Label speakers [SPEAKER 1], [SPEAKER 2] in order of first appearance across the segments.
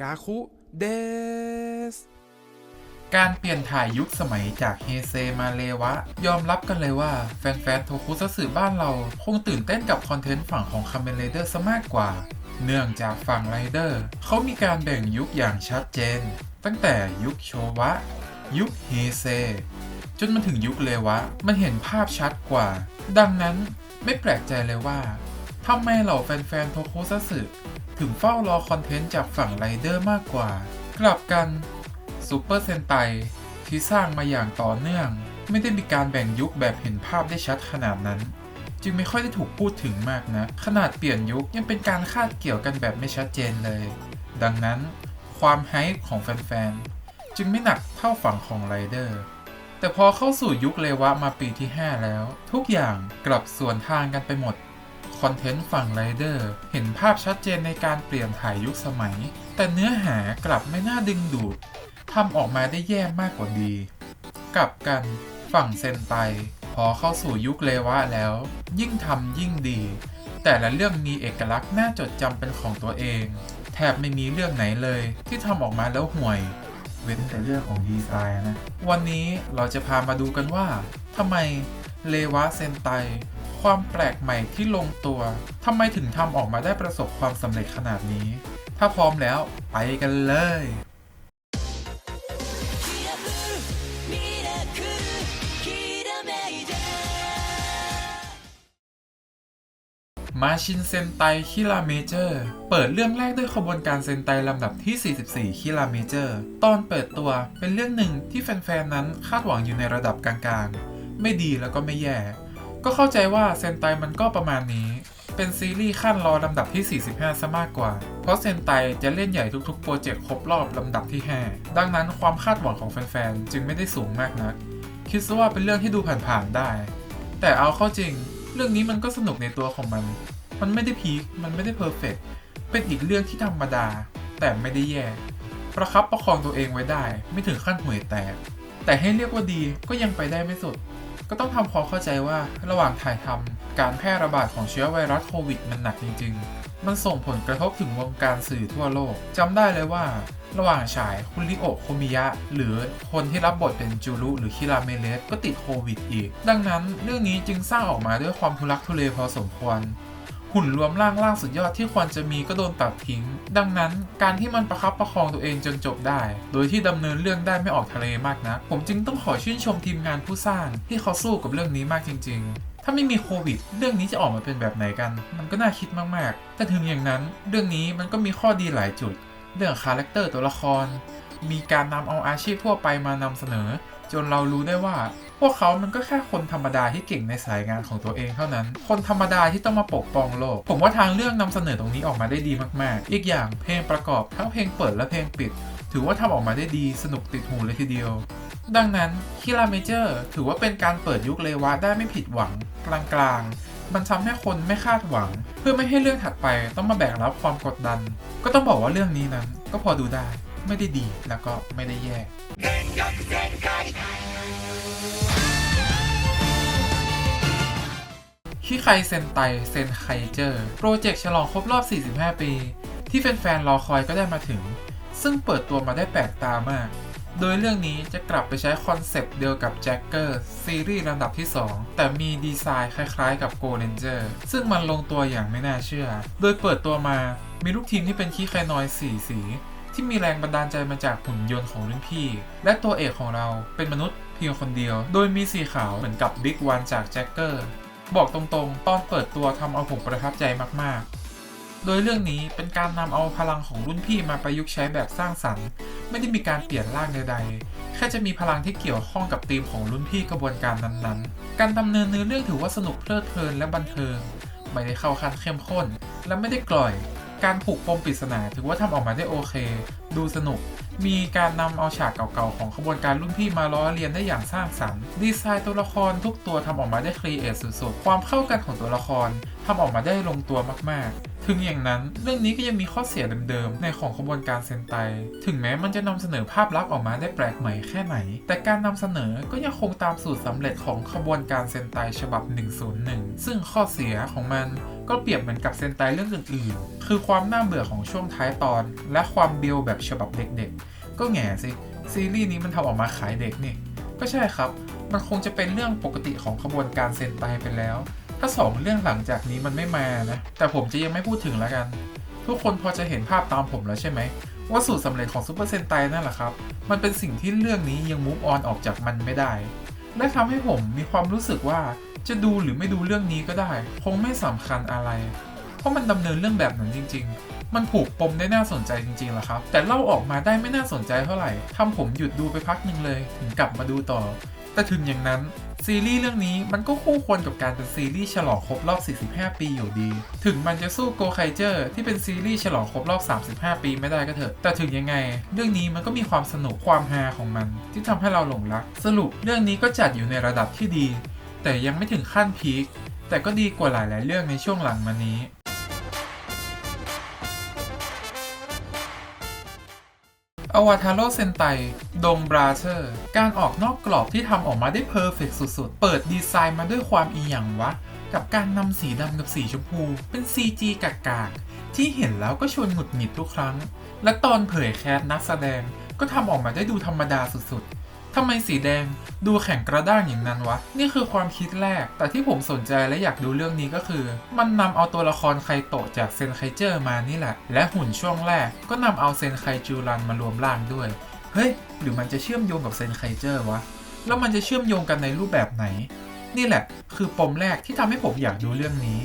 [SPEAKER 1] กาคุเดส
[SPEAKER 2] การเปลี่ยนถ่ายยุคสมัยจากเฮเซมาเลวะ ยอมรับกันเลยว่าแฟนๆโทคุซัตสึบ้านเรา คงตื่นเต้นกับคอนเทนต์ฝั่งของคาเมนไรเดอร์ซะมากกว่า เนื่องจากฝั่งไรเดอร์เขามีการแบ่งยุคอย่างชัดเจน ตั้งแต่ยุคโชวะ ยุคเฮเซจนมาถึงยุคเลวะ มันเห็นภาพชัดกว่า ดังนั้นไม่แปลกใจเลยว่า ทำไมเหล่าแฟนๆโทคุซัตสึถึงเฝ้ารอคอนเทนต์จากฝั่งไรเดอร์มากกว่า กลับกันซูเปอร์เซนไตที่สร้างมาอย่างต่อเนื่อง ไม่ได้มีการแบ่งยุคแบบเห็นภาพได้ชัดขนาดนั้น จึงไม่ค่อยได้ถูกพูดถึงมากนะ ขนาดเปลี่ยนยุคยังเป็นการคาดเกี่ยวกันแบบไม่ชัดเจนเลย ดังนั้นความไฮป์ของแฟนๆ จึงไม่หนักเท่าฝั่งของไรเดอร์แต่พอเข้าสู่ยุคเลวะมาปีที่ 5 แล้ว ทุกอย่างกลับสวนทางกันไปหมด คอนเทนต์ฝั่งไรเดอร์เห็นภาพชัดเจนในการเปลี่ยนถ่ายยุคสมัย แต่เนื้อหากลับไม่น่าดึงดูดทำออกมาได้แย่มากกว่าดี กลับกันฝั่งเซนไต พอเข้าสู่ยุคเลวะแล้ว ยิ่งทำยิ่งดี แต่ละเรื่องมีเอกลักษณ์น่าจดจำเป็นของตัวเอง แทบไม่มีเรื่องไหนเลย ที่ทำออกมาแล้วห่วย เว้นแต่เรื่องของดีไซน์นะ วันนี้เราจะพามาดูกันว่าทำไมเลวะเซนไต ความแปลกใหม่ที่ลงตัวทำไมถึงทำออกมาได้ประสบความสำเร็จขนาดนี้ ถ้าพร้อมแล้วไปกันเลย มาชินเซนไตคิราเมเจอร์ เปิดเรื่องแรกด้วยขบวนการเซนไตลำดับที่ 44 คิราเมเจอร์ ตอนเปิดตัวเป็นเรื่องหนึ่งที่แฟนๆ นั้นคาดหวังอยู่ในระดับกลางๆ ไม่ดีแล้วก็ไม่แย่ ก็เข้าใจว่าเซนไตมันก็ประมาณนี้ เป็นซีรีส์ขั้นรอลำดับที่ 45 ซะมากกว่า เพราะเซนไตจะเล่นใหญ่ทุกๆ โปรเจกต์ครบรอบลำดับที่ 5 ดังนั้นความคาดหวังของแฟนๆ จึงไม่ได้สูงมากนัก คิดซะว่าเป็นเรื่องที่ดูผ่านๆ ได้ แต่เอาเข้าจริง เรื่องนี้มันก็สนุกในตัวของมัน มันไม่ได้พีค มันไม่ได้เพอร์เฟกเป็นอีกเรื่องที่ธรรมดา แต่ไม่ได้แย่ ประคับประคองตัวเองไว้ได้ ไม่ถึงขั้นห่วยแตก แต่ให้เรียกว่าดีก็ยังไปได้ไม่สุด ก็ต้องทำความเข้าใจว่าระหว่างถ่ายทำการแพร่ระบาดของเชื้อไวรัสโควิดมันหนักจริง ๆ มันส่งผลกระทบถึงวงการสื่อทั่วโลกจำได้เลยว่า ระหว่างฉายคุณลิโอโคมิยะ หรือคนที่รับบทเป็นจูรุหรือคิราเมเลสก็ติดโควิดอีก ดังนั้นเรื่องนี้จึงสร้างออกมาด้วยความทุลักทุเลพอสมควร หุ่นรวมร่างล่างสุดยอดที่ควรจะมีก็โดนตัดทิ้ง ดังนั้นการที่มันประคับประคองตัวเองจนจบได้ โดยที่ดำเนินเรื่องได้ไม่ออกทะเลมากนะผมจึงต้องขอชื่นชมทีมงานผู้สร้างที่เขาสู้กับเรื่องนี้มากจริง ๆถ้าไม่มีโควิด เรื่องนี้จะออกมาเป็นแบบไหนกัน มันก็น่าคิดมาก ๆ แต่ถึงอย่างนั้น เรื่องนี้มันก็มีข้อดีหลายจุด เรื่องคาแรคเตอร์ตัวละคร มีการนำเอาอาชีพทั่วไปมานำเสนอ จนเรารู้ได้ว่า วกเขามันก็แค่คนธรรมดาที่เก่งในสายงานของตัวเองเท่านั้น คนธรรมดาที่ต้องมาปกป้องโลก ผมว่าทางเรื่องนำเสนอตรงนี้ออกมาได้ดีมากๆ อีกอย่างเพลงประกอบทั้งเพลงเปิดและเพลงปิด ถือว่าทำออกมาได้ดีสนุกติดหูเลยทีเดียว ดังนั้นคิราเมเจอร์ถือว่าเป็นการเปิดยุคเลวะได้ไม่ผิดหวังกลางๆ มันทำให้คนไม่คาดหวัง เพื่อไม่ให้เรื่องถัดไปต้องมาแบกรับความกดดัน ก็ต้องบอกว่าเรื่องนี้นั้น ก็พอดูได้ ไม่ได้ดีแล้วก็ไม่ได้แย่ คิไคเซนไตเซนไคเจอร์ โปรเจกต์ฉลองครบรอบ 45 ปี ที่แฟนๆรอคอยก็ได้มาถึง ซึ่งเปิดตัวมาได้แปลกตามาก โดยเรื่องนี้จะกลับไปใช้คอนเซปต์เดียวกับแจ็คเกอร์ซีรีส์ลำดับที่ 2 แต่มีดีไซน์คล้ายๆกับโกลเ a นเจอร์ซึ่งมันลงตัวอย่างไม่น่าเชื่อ โดยเปิดตัวมามีลูกทีมที่เป็นคีไคนอยสีสี ที่มีแรงบันดาลใจมาจากหุ่นยนต์ของรุ่นพี่ และตัวเอกของเราเป็นมนุษย์เพียงคนเดียว โดยมีสีขาวเหมือนกับบิ๊กวันจากแจ็คเกอร์ บอกตรงๆ ตอนเปิดตัวทำเอาผมประทับใจมากๆ โดยเรื่องนี้เป็นการนำเอาพลังของรุ่นพี่มาประยุกต์ใช้แบบสร้างสรรค์ ไม่ได้มีการเปลี่ยนร่างใดๆ แค่จะมีพลังที่เกี่ยวข้องกับธีมของรุ่นพี่กระบวนการนั้นๆ การดำเนินเนื้อเรื่องถือว่าสนุกเพลิดเพลินและบันเทิง ไม่ได้เข้าขั้นเข้มข้น และไม่ได้กล่อย การผูกปมปริศนาถือว่าทำออกมาได้โอเค ดูสนุก มีการนำเอาฉากเก่าๆ ของขบวนการรุ่นพี่มาล้อเลียนได้อย่างสร้างสรรค์ ดีไซน์ตัวละครทุกตัวทำออกมาได้ครีเอทสุดๆ ความเข้ากันของตัวละครทำออกมาได้ลงตัวมากๆ ถึงอย่างนั้น เรื่องนี้ก็ยังมีข้อเสียเดิมๆ ในของขบวนการเซนไต ถึงแม้มันจะนำเสนอภาพลักษณ์ออกมาได้แปลกใหม่แค่ไหน แต่การนำเสนอก็ยังคงตามสูตรสำเร็จของขบวนการเซนไตฉบับ 101 ซึ่งข้อเสียของมันก็เปรียบเหมือนกับเซนไตเรื่องอื่นๆ คือความน่าเบื่อของช่วงท้ายตอน และความเบียวแบบฉบับเด็กๆ ก็แง่สิ ซีรีส์นี้มันทำออกมาขายเด็กนี่ ก็ใช่ครับ มันคงจะเป็นเรื่องปกติของขบวนการเซนไตไปแล้ว ถ้าสองเรื่องหลังจากนี้มันไม่มานะ แต่ผมจะยังไม่พูดถึงแล้วกัน ทุกคนพอจะเห็นภาพตามผมแล้วใช่ไหมว่าสูตรสำเร็จของซูเปอร์เซนไตนั่นแหละครับ มันเป็นสิ่งที่เรื่องนี้ยังมูฟออนออกจากมันไม่ได้ และทำให้ผมมีความรู้สึกว่าจะดูหรือไม่ดูเรื่องนี้ก็ได้ คงไม่สำคัญอะไร เพราะมันดำเนินเรื่องแบบนั้นจริง ๆ มันผูกปมได้น่าสนใจจริงๆแหละครับ แต่เล่าออกมาได้ไม่น่าสนใจเท่าไหร่ทำผมหยุดดูไปพักหนึ่งเลย ถึงกลับมาดูต่อ แต่ถึงอย่างนั้นซีรีส์เรื่องนี้มันก็คู่ควรกับการเป็นซีรีส์ฉลองครบรอบ 45 ปีอยู่ดี ถึงมันจะสู้โกไคเจอร์ที่เป็นซีรีส์ฉลองครบรอบ 35 ปีไม่ได้ก็เถอะ แต่ถึงยังไง เรื่องนี้มันก็มีความสนุกความฮาของมัน ที่ทำให้เราหลงรัก สรุปเรื่องนี้ก็จัดอยู่ในระดับที่ดี แต่ยังไม่ถึงขั้นพีค แต่ก็ดีกว่าหลาย ๆ เรื่องในช่วงหลังมานี้ อวตารเซนไตดงบราเชอร์ การออกนอกกรอบที่ทำออกมาได้เพอร์เฟกสุดๆ เปิดดีไซน์มาด้วยความอีหยังวะ กับการนำสีดำกับสีชมพู เป็น CG กากๆ ที่เห็นแล้วก็ชวนหงุดหงิดทุกครั้ง และตอนเผยแคสนักแสดงก็ทำออกมาได้ดูธรรมดาสุดๆ ทำไมสีแดงดูแข็งกระด้างอย่างนั้นวะ นี่คือความคิดแรก แต่ที่ผมสนใจและอยากดูเรื่องนี้ก็คือ มันนำเอาตัวละครไคโตะจากเซนไคเจอร์มานี่แหละ และหุ่นช่วงแรกก็นำเอาเซนไคจูรันมารวมร่างด้วย เฮ้ย หรือมันจะเชื่อมโยงกับเซนไคเจอร์วะ แล้วมันจะเชื่อมโยงกันในรูปแบบไหน นี่แหละ คือปมแรกที่ทำให้ผมอยากดูเรื่องนี้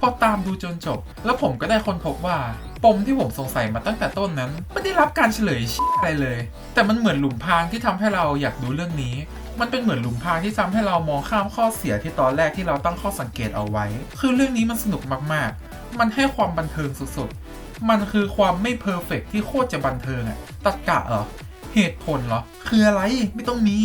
[SPEAKER 2] พอตามดูจนจบ แล้วผมก็ได้ค้นพบว่า ปมที่ผมสงสัยมาตั้งแต่ต้นนั้น ไม่ได้รับการเฉลยชี้อะไรเลย แต่มันเหมือนหลุมพรางที่ทำให้เราอยากดูเรื่องนี้ มันเป็นเหมือนหลุมพรางที่ทำให้เรามองข้ามข้อเสียที่ตอนแรกที่เราตั้งข้อสังเกตเอาไว้ คือเรื่องนี้มันสนุกมากๆ มันให้ความบันเทิงสุดๆ มันคือความไม่เพอร์เฟกที่โคตรจะบันเทิงอะตัดกะเหรอ เหตุผลเหรอ คืออะไร ไม่ต้องมี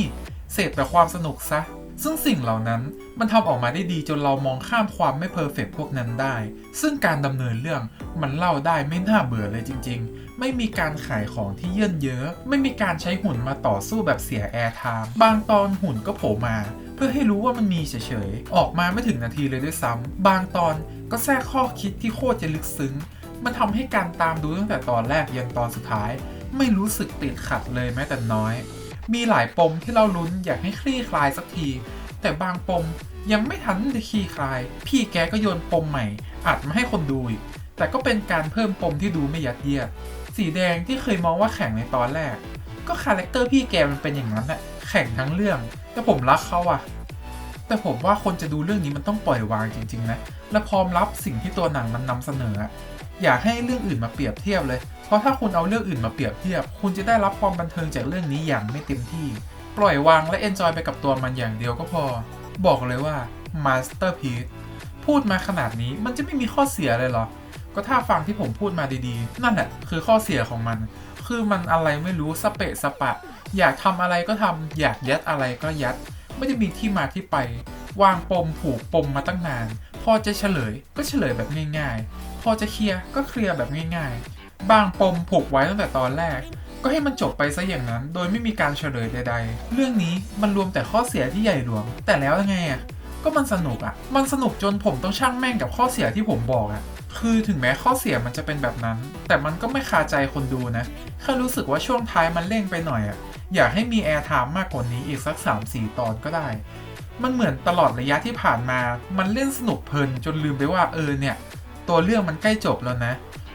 [SPEAKER 2] เสพแต่ความสนุกซะ ซึ่งสิ่งเหล่านั้นมันทำออกมาได้ดีจนเรามองข้ามความไม่เพอร์เฟกพวกนั้นได้ ซึ่งการดำเนินเรื่องมันเล่าได้ไม่น่าเบื่อเลยจริง ๆ ไม่มีการขายของที่เยื่นเยอะ ไม่มีการใช้หุ่นมาต่อสู้แบบเสียแอร์ไทม์บางตอนหุ่นก็โผล่มา เพื่อให้รู้ว่ามันมีเฉยๆ ออกมาไม่ถึงนาทีเลยด้วยซ้ำบางตอนก็แทรกข้อคิดที่โคตรจะลึกซึ้ง มันทำให้การตามดูตั้งแต่ตอนแรกยันตอนสุดท้าย ไม่รู้สึกติดขัดเลยแม้แต่น้อย มีหลายปมที่เราลุ้นอยากให้คลี่คลายสักที แต่บางปมยังไม่ทันจะคลี่คลาย พี่แกก็โยนปมใหม่ อัดมาให้คนดูอีกแต่ก็เป็นการเพิ่มปมที่ดูไม่ยัดเยียดสีแดงที่เคยมองว่าแข่งในตอนแรก ก็คาแรคเตอร์พี่แกมันเป็นอย่างนั้นแหละแข่งทั้งเรื่อง แต่ผมรักเขาอะแต่ผมว่าคนจะดูเรื่องนี้มันต้องปล่อยวางจริง ๆ นะ และพร้อมรับสิ่งที่ตัวหนังมันนำเสนอ อย่าให้เรื่องอื่นมาเปรียบเทียบเลย เพราะถ้าคุณเอาเรื่องอื่นมาเปรียบเทียบ คุณจะได้รับความบันเทิงจากเรื่องนี้อย่างไม่เต็มที่ ปล่อยวางและเอนจอยไปกับตัวมันอย่างเดียวก็พอ บอกเลยว่า Masterpiece พูดมาขนาดนี้มันจะไม่มีข้อเสียเลยเหรอ ก็ถ้าฟังที่ผมพูดมาดีๆ นั่นแหละคือข้อเสียของมัน คือมันอะไรไม่รู้สเปะสปะ อยากทำอะไรก็ทำอยากยัดอะไรก็ยัด ไม่ได้มีที่มาที่ไป วางปมผูกปมมาตั้งนาน พอจะเฉลยก็เฉลยแบบง่าย ๆ พอจะเคลียร์ก็เคลียร์แบบง่ายๆ บางปมผูกไว้ตั้งแต่ตอนแรก ก็ให้มันจบไปซะอย่างนั้น โดยไม่มีการเฉลยใด ๆ เรื่องนี้มันรวมแต่ข้อเสียที่ใหญ่หลวง แต่แล้วยังไงอะก็มันสนุกอะ มันสนุกจนผมต้องช่างแม่งกับข้อเสียที่ผมบอกอะ คือถึงแม้ข้อเสียมันจะเป็นแบบนั้น แต่มันก็ไม่คาใจคนดูนะ แค่รู้สึกว่าช่วงท้ายมันเร่งไปหน่อยอะ อยากให้มีแอร์ไทม์มากกว่านี้อีกสัก 3-4 ตอนก็ได้ มันเหมือนตลอดระยะที่ผ่านมา มันเล่นสนุกเพลินจนลืมไปว่าเออเนี่ย ตัวเรื่องมันใกล้จบแล้วนะ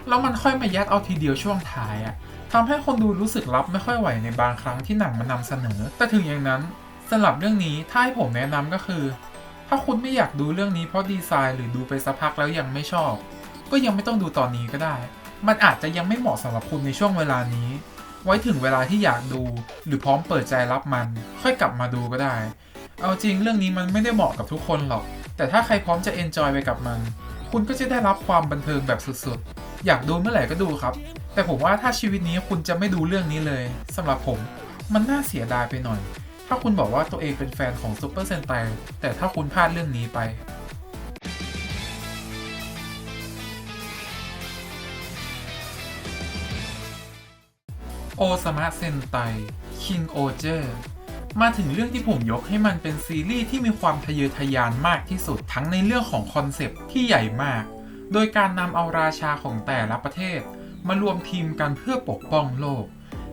[SPEAKER 2] แล้วมันค่อยมายัดเอาทีเดียวช่วงท้ายอะทำให้คนดูรู้สึกรับไม่ค่อยไหวในบางครั้งที่หนังมันนำเสนอ แต่ถึงอย่างนั้นสำหรับเรื่องนี้ถ้าให้ผมแนะนำก็คือ ถ้าคุณไม่อยากดูเรื่องนี้เพราะดีไซน์หรือดูไปสักพักแล้วยังไม่ชอบ ก็ยังไม่ต้องดูตอนนี้ก็ได้ มันอาจจะยังไม่เหมาะสำหรับคุณในช่วงเวลานี้ ไว้ถึงเวลาที่อยากดู หรือพร้อมเปิดใจรับมัน ค่อยกลับมาดูก็ได้ เอาจริงเรื่องนี้มันไม่ได้เหมาะกับทุกคนหรอก แต่ถ้าใครพร้อมจะเอนจอยไปกับมัน คุณก็จะได้รับความบันเทิงแบบสุดๆ อยากดูเมื่อไหร่ก็ดูครับ แต่ผมว่าถ้าชีวิตนี้คุณจะไม่ดูเรื่องนี้เลย สำหรับผมมันน่าเสียดายไปหน่อย ถ้าคุณบอกว่าตัวเองเป็นแฟนของซูเปอร์เซนไตแต่ถ้าคุณพลาดเรื่องนี้ไปโอซามะเซนไตคิงโอเจอร มาถึงเรื่องที่ผมยกให้มันเป็นซีรีส์ที่มีความทะเยอทะยานมากที่สุดทั้งในเรื่องของคอนเซปต์ที่ใหญ่มาก โดยการนำเอาราชาของแต่ละประเทศ มารวมทีมกันเพื่อปกป้องโลก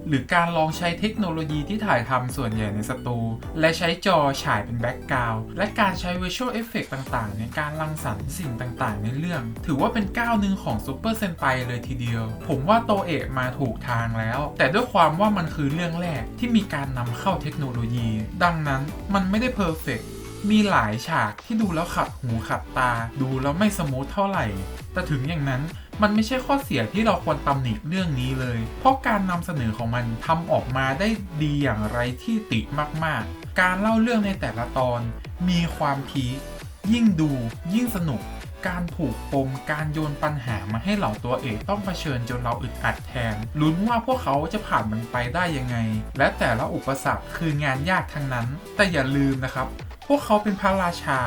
[SPEAKER 2] หรือการลองใช้เทคโนโลยีที่ถ่ายทำส่วนใหญ่ในสตู และใช้จอฉายเป็นแบ็กกราวด์และการใช้ Visual Effect ต่างๆ ในการรังสรรค์สิ่งต่างๆ ในเรื่อง ถือว่าเป็นก้าวหนึ่งของซูเปอร์เซนไ i เลยทีเดียว ผมว่าโตเอะมาถูกทางแล้ว แต่ด้วยความว่ามันคือเรื่องแรกที่มีการนำเข้าเทคโนโลยี ดังนั้นมันไม่ได้เพอร์เฟกมีหลายฉากที่ดูแล้วขัดหูขัดตา ดูแล้วไม่สมูทเท่าไหร่ แต่ถึงอย่างนั้น มันไม่ใช่ข้อเสียที่เราควรตำหนิเรื่องนี้เลย เพราะการนำเสนอของมันทำออกมาได้ดีอย่างไรที่ติมากๆ การเล่าเรื่องในแต่ละตอน มีความพีคยิ่งดู ยิ่งสนุก การผูกปม การโยนปัญหามาให้เหล่าตัวเอกต้องเผชิญจนเราอึดอัดแทน ลุ้นว่าพวกเขาจะผ่านมันไปได้ยังไง และแต่ละอุปสรรคคืองานยากทั้งนั้น แต่อย่าลืมนะครับ พวกเขาเป็นพระราชา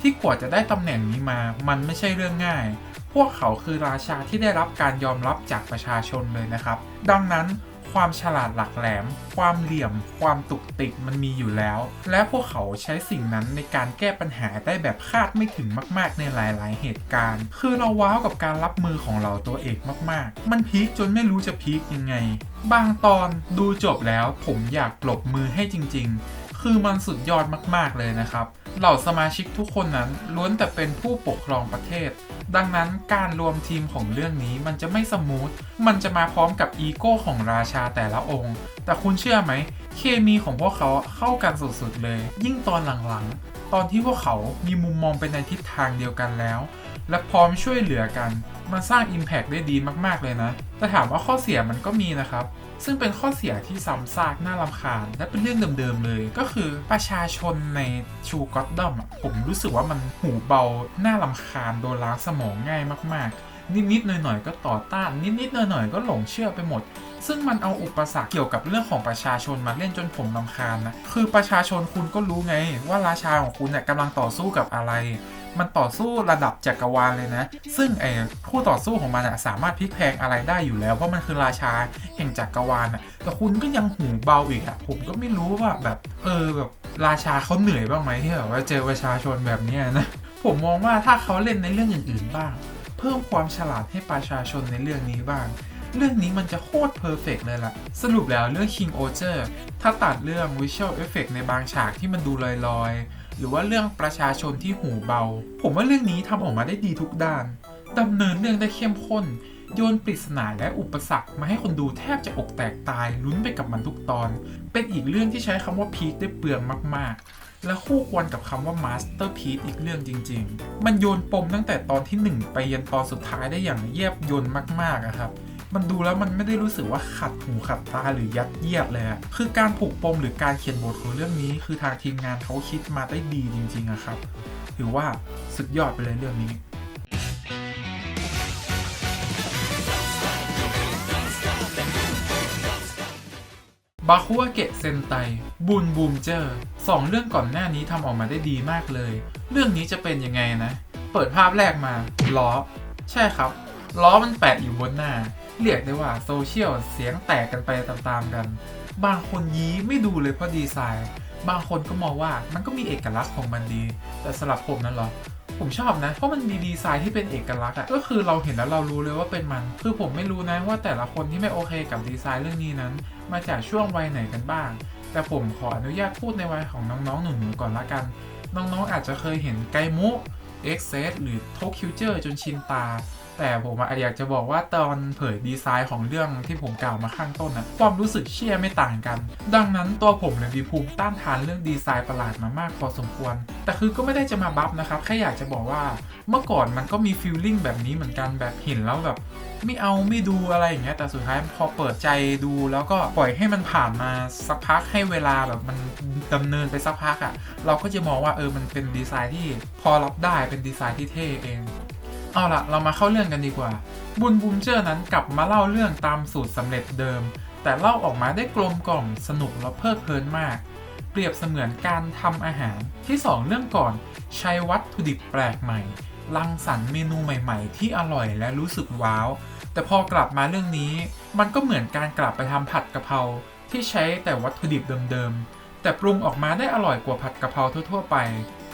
[SPEAKER 2] ที่กว่าจะได้ตำแหน่งนี้มา มันไม่ใช่เรื่องง่าย พวกเขาคือราชาที่ได้รับการยอมรับจากประชาชนเลยนะครับ ดังนั้นความฉลาดหลักแหลม ความเหลี่ยม ความตุกติกมันมีอยู่แล้ว และพวกเขาใช้สิ่งนั้นในการแก้ปัญหาได้แบบคาดไม่ถึงมากๆ ในหลาย ๆ เหตุการณ์ คือเราว้าวกับการรับมือของเราตัวเอกมาก ๆ มันพีคจนไม่รู้จะพีคยังไง บางตอนดูจบแล้วผมอยากปรบมือให้จริง ๆ คือมันสุดยอดมากๆเลยนะครับ เหล่าสมาชิกทุกคนนั้นล้วนแต่เป็นผู้ปกครองประเทศ ดังนั้นการรวมทีมของเรื่องนี้มันจะไม่สมูท มันจะมาพร้อมกับอีโก้ของราชาแต่ละองค์ แต่คุณเชื่อไหม เคมีของพวกเขาเข้ากันสุดๆเลย ยิ่งตอนหลังๆ ตอนที่พวกเขามีมุมมองไปในทิศทางเดียวกันแล้ว และพร้อมช่วยเหลือกัน มันสร้าง Impact ได้ดีมากๆเลยนะ แต่ถามว่าข้อเสียมันก็มีนะครับ ซึ่งเป็นข้อเสียที่ซ้ำซากน่ารำคาญ และเป็นเรื่องเดิมๆเลย ก็คือประชาชนในชูก็อตดอมอะผมรู้สึกว่ามันหูเบาน่ารำคาญโดนล้างสมองง่ายมากๆ นิดๆหน่อยๆก็ต่อต้านนิดๆหน่อยๆก็หลงเชื่อไปหมด ซึ่งมันเอาอุปสรรคเกี่ยวกับเรื่องของประชาชนมาเล่นจนผมรำคาญนะคือประชาชนคุณก็รู้ไง ว่าราชาของคุณเนี่ยกำลังต่อสู้กับอะไร มันต่อสู้ระดับจักรวาลเลยนะ ซึ่งไอ้คู่ต่อสู้ของมันอะสามารถพลิกแพลงอะไรได้อยู่แล้วเพราะมันคือราชาแห่งจักรวาลอะแต่คุณก็ยังหูเบาอีกอะผมก็ไม่รู้ว่าแบบ เออแบบราชาเขาเหนื่อยบ้างไหมที่แบบว่าเจอประชาชนแบบนี้นะผมมองว่าถ้าเขาเล่นในเรื่องอื่นๆบ้าง เพิ่มความฉลาดให้ประชาชนในเรื่องนี้บ้าง เรื่องนี้มันจะโคตรเพอร์เฟกเลยล่ะ สรุปแล้วเรื่อง King Oger ถ้าตัดเรื่อง Visual Effect ในบางฉากที่มันดูลอยๆ หรือว่าเรื่องประชาชนที่หูเบา ผมว่าเรื่องนี้ทำออกมาได้ดีทุกด้านดำเนินเรื่องได้เข้มข้นโยนปริศนาและอุปสรรคมาให้คนดูแทบจะอกแตกตายลุ้นไปกับมันทุกตอน เป็นอีกเรื่องที่ใช้คำว่าพีคได้เปลืองมากๆ และคู่ควรกับคำว่ามาสเตอร์พีซอีกเรื่องจริง ๆ มันโยนปมตั้งแต่ตอนที่ 1 ไปยันตอนสุดท้ายได้อย่างเยียบยนมากๆอะครับมันดูแล้วมันไม่ได้รู้สึกว่าขัดหูขัดตาหรือยัดเยียดเลยอะคือการผูกปมหรือการเขียนบทของเรื่องนี้ คือทางทีมงานเขาคิดมาได้ดีจริงๆอะครับ ถือว่าสุดยอดไปเลยเรื่องนี้ บาคุวาเกะเซนไตบูนบูมเจอร์ สองเรื่องก่อนหน้านี้ทำออกมาได้ดีมากเลย เรื่องนี้จะเป็นยังไงนะ เปิดภาพแรกมาล้อ ใช่ครับ ล้อมันแปะอยู่บนหน้า เรียกได้ว่าโซเชียลเสียงแตกกันไปตามๆกัน บางคนยี้ไม่ดูเลยเพราะดีไซน์ บางคนก็มองว่ามันก็มีเอกลักษณ์ของมันดี แต่สำหรับผมนั้นหรอผมชอบนะ เพราะมันมีดีไซน์ที่เป็นเอกลักษณ์อะก็คือเราเห็นแล้วเรารู้เลยว่าเป็นมัน คือผมไม่รู้นะว่าแต่ละคนที่ไม่โอเคกับดีไซน์เรื่องนี้นั้น มาจากช่วงวัยไหนกันบ้าง แต่ผมขออนุญาตพูดในวัยของน้องๆ หนูๆก่อนละกัน น้องๆ อาจจะเคยเห็นไกมุเอ็กเซหรือโทคิวเจอร์จนชินตา แต่ผมออยากจะบอกว่าตอนเผยดีไซน์ของเรื่องที่ผมกล่าวมาข้างต้นนะความรู้สึกเชื่อไม่ต่างกัน ดังนั้นตัวผมเนี่ยมีภูมิต้านทานเรื่องดีไซน์ประหลาดมามากพอสมควร แต่คือก็ไม่ได้จะมาบัฟนะครับแค่อยากจะบอกว่าเมื่อก่อนมันก็มีฟีลลิ่งแบบนี้เหมือนกันแบบเห็นแล้วแบบไม่เอาไม่ดูอะไรอย่างเงี้ยแต่สุดท้ายพอเปิดใจดูแล้วก็ปล่อยให้มันผ่านมาสักพักให้เวลาแบบมันดำเนินไปสักพักอะ่ะ เราก็จะมองว่าเออมันเป็นดีไซน์ที่พอรับได้เป็นดีไซน์ที่เท่เอง เอาละเรามาเข้าเรื่องกันดีกว่า บุญบูมเจอร์นั้นกลับมาเล่าเรื่องตามสูตรสำเร็จเดิม แต่เล่าออกมาได้กลมกล่อมสนุกและเพลิดเพลินมาก เปรียบเสมือนการทำอาหารที่ 2 เรื่องก่อน ใช้วัตถุดิบแปลกใหม่รังสรรค์เมนูใหม่ๆ ที่อร่อยและรู้สึกว้าว แต่แต่พอกลับมาเรื่องนี้ มันก็เหมือนการกลับไปทำผัดกะเพราที่ใช้แต่วัตถุดิบเดิมๆแต่ปรุงออกมาได้อร่อยกว่าผัดกะเพราทั่ว ๆ ไป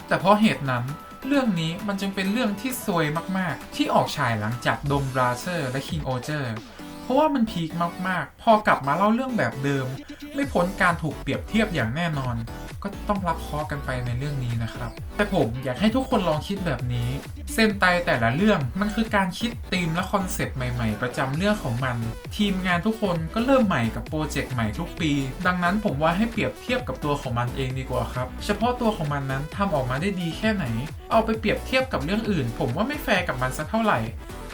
[SPEAKER 2] แต่เพราะเหตุนั้น เรื่องนี้มันจึงเป็นเรื่องที่ซวยมากๆ ที่ออกฉายหลังจากดมบราเซอร์และคิงโอเจอร์เพราะว่ามันพีคมากๆ พอกลับมาเล่าเรื่องแบบเดิม ไม่พ้นการถูกเปรียบเทียบอย่างแน่นอน ก็ต้องรับเคราะห์กันไปในเรื่องนี้นะครับ แต่ผมอยากให้ทุกคนลองคิดแบบนี้เซนไตแต่ละเรื่องมันคือการคิดธีมและคอนเซปต์ใหม่ๆ ประจำเรื่องของมัน ทีมงานทุกคนก็เริ่มใหม่กับโปรเจกต์ใหม่ทุกปี ดังนั้นผมว่าให้เปรียบเทียบกับตัวของมันเองดีกว่าครับ เฉพาะตัวของมันนั้นทำออกมาได้ดีแค่ไหน เอาไปเปรียบเทียบกับเรื่องอื่น ผมว่าไม่แฟร์กับมันสักเท่าไหร่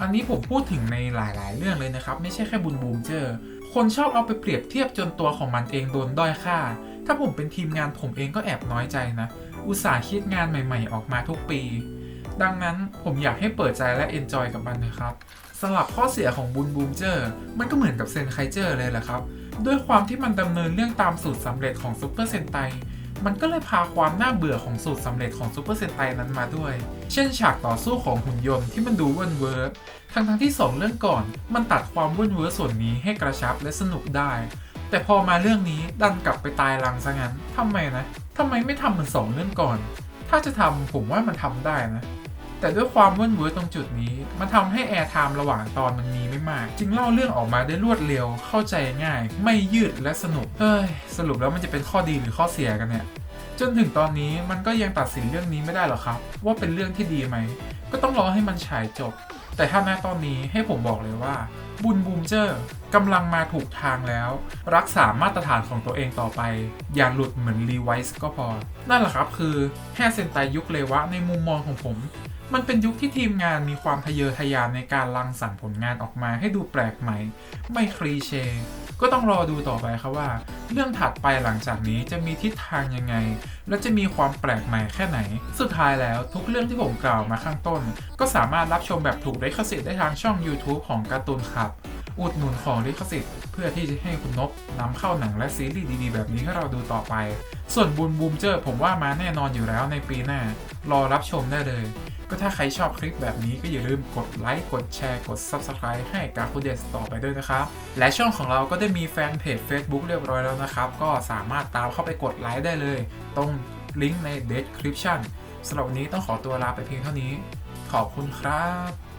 [SPEAKER 2] อันนี้ผมพูดถึงในหลายๆ เรื่องเลยนะครับ ไม่ใช่แค่บุญบูมเจอคนชอบเอาไปเปรียบเทียบจนตัวของมันเองโดนด้อยค่า ถ้าผมเป็นทีมงานผมเองก็แอบน้อยใจนะ อุตส่าห์คิดงานใหม่ๆ ออกมาทุกปี ดังนั้นผมอยากให้เปิดใจและเอนจอยกับมันนะครับสำหรับข้อเสียของบุญบูมเจอร์ มันก็เหมือนกับเซนไคเจอร์เลยแหละครับ ด้วยความที่มันดำเนินเรื่องตามสูตรสำเร็จของซูเปอร์เซนไตมันก็เลยพาความน่าเบื่อของสูตรสำเร็จของซูเปอร์เซนไตนั้นมาด้วย เช่นฉากต่อสู้ของหุ่นยนต์ที่มันดูวิร์นเวิร์ทั้งทั้งที่สองเรื่องก่อน มันตัดความวิร์นเวิร์ส่วนนี้ให้กระชับและสนุกได้ แต่พอมาเรื่องนี้ดันกลับไปตายรังซะงั้นทำไมนะทำไมไม่ทำเหมือนสองเรื่องก่อน ถ้าจะทำผมว่ามันทำได้นะแต่ด้วยความวิร์นวิร์ตรงจุดนี้ มันทำให้แอร์ไทม์ระหว่างตอนมันมีไม่มาก จึงเล่าเรื่องออกมาได้รวดเร็ว เข้าใจง่าย ไม่ยืดและสนุก เฮ้ย สรุปแล้วมันจะเป็นข้อดีหรือข้อเสียกันเนี่ย จนถึงตอนนี้มันก็ยังตัดสินเรื่องนี้ไม่ได้หรอกครับ ว่าเป็นเรื่องที่ดีไหม ก็ต้องรอให้มันฉายจบ แต่ถ้าณตอนนี้ให้ผมบอกเลยว่า บุญบูมเจอร์กำลังมาถูกทางแล้ว รักษามาตรฐานของตัวเองต่อไป อย่าหลุดเหมือนรีไวซ์ก็พอ นั่นแหละครับคือแฮเซนไตยุคเลวะในมุมมองของผม มันเป็นยุคที่ทีมงานมีความทะเยอทะยานในการรังสรรค์ผลงานออกมาให้ดูแปลกใหม่ ไม่คลีเช่ ก็ต้องรอดูต่อไปครับว่า เรื่องถัดไปหลังจากนี้จะมีทิศทางยังไง และจะมีความแปลกใหม่แค่ไหน สุดท้ายแล้วทุกเรื่องที่ผมกล่าวมาข้างต้น ก็สามารถรับชมแบบถูกลิขสิทธิ์ได้ทางช่อง YouTube ของการ์ตูนครับอุดหนุนของลิขสิทธิ์เพื่อที่จะให้คุณนบนำเข้าหนังและซีรีส์ดีๆ แบบนี้ให้เราดูต่อไป ส่วนบุญบูมเจอร์ผมว่ามาแน่นอนอยู่แล้วในปีหน้ารอรับชมได้เลย ก็ถ้าใครชอบคลิปแบบนี้ก็อย่าลืมกดไลค์กดแชร์กด Subscribe ให้กาคูเดสต่อไปด้วยนะครับ และช่องของเราก็ได้มีแฟนเพจ Facebook เรียบร้อยแล้วนะครับ ก็สามารถตามเข้าไปกดไลค์ได้เลย ตรงลิงก์ใน description สำหรับวันนี้ต้องขอตัวลาไปเพียงเท่านี้ ขอบคุณครับ